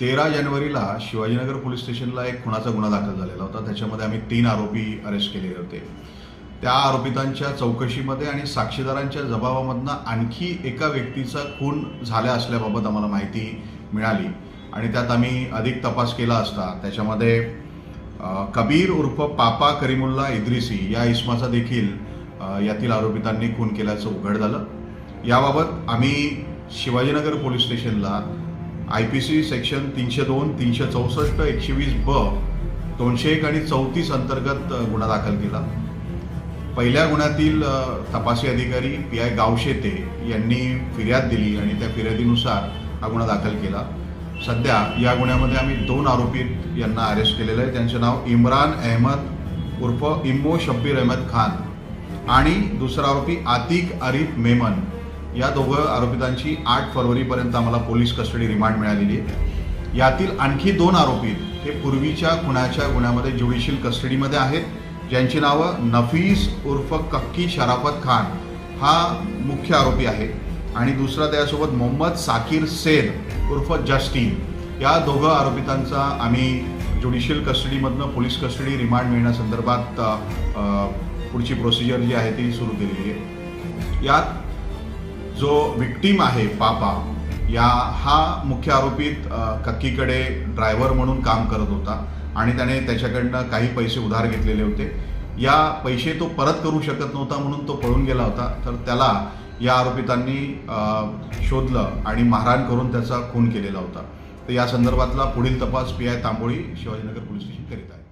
तेरा जानेवारीला शिवाजीनगर पोलीस स्टेशनला एक खुनाचा गुन्हा दाखल झालेला होता. त्याच्यामध्ये आम्ही तीन आरोपी अरेस्ट केलेले होते. त्या आरोपितांच्या चौकशीमध्ये आणि साक्षीदारांच्या जबाबामधनं आणखी एका व्यक्तीचा खून झाल्या असल्याबाबत आम्हाला माहिती मिळाली आणि त्यात आम्ही अधिक तपास केला असता. त्याच्यामध्ये कबीर उर्फ पापा करीमुल्ला इद्रिसी या इस्माचा देखील यातील आरोपितांनी खून केल्याचं उघड झालं. याबाबत आम्ही शिवाजीनगर पोलीस स्टेशनला आय पी सी सेक्शन तीनशे दोन तीनशे चौसष्ट एकशे वीस ब दोनशे एक आणि चौतीस अंतर्गत गुन्हा दाखल केला. पहिल्या गुन्ह्यातील तपासी अधिकारी पी आय गावशेते यांनी फिर्याद दिली आणि त्या फिर्यादीनुसार हा गुन्हा दाखल केला. सध्या या गुन्ह्यामध्ये आम्ही दोन आरोपी यांना अरेस्ट केलेलं आहे. त्यांचे नाव इम्रान अहमद उर्फ इम्मो शब्बीर अहमद खान आणि दुसरा आरोपी आतिक अरिफ मेमन. या दोघं आरोपितांची आठ फरवरीपर्यंत आम्हाला पोलीस कस्टडी रिमांड मिळालेली आहे. यातील आणखी दोन आरोपी हे पूर्वीच्या खुनाच्या गुन्ह्यामध्ये ज्युडिशियल कस्टडीमध्ये आहेत. ज्यांची नावं नफीस उर्फ कक्की शराफत खान हा मुख्य आरोपी आहे. आणि दुसरा त्यासोबत मोहम्मद साकीर सेन उर्फ जस्टिन. या दोघं आरोपितांचा आम्ही ज्युडिशियल कस्टडीमधनं पोलीस कस्टडी रिमांड मिळण्यासंदर्भात पुढची प्रोसिजर जी आहे ती सुरू केलेली आहे. यात जो विक्टीम आहे पापा या हा मुख्य आरोपीत कक्कीकडे ड्रायव्हर म्हणून काम करत होता आणि त्याने त्याच्याकडनं काही पैसे उधार घेतलेले होते. या पैसे तो परत करू शकत नव्हता म्हणून तो पळून गेला होता. तर त्याला या आरोपितांनी शोधलं आणि मारहाण करून त्याचा खून केलेला होता. तर या संदर्भातला पुढील तपास P I Tamboli Shivajinagar police station करीत आहे.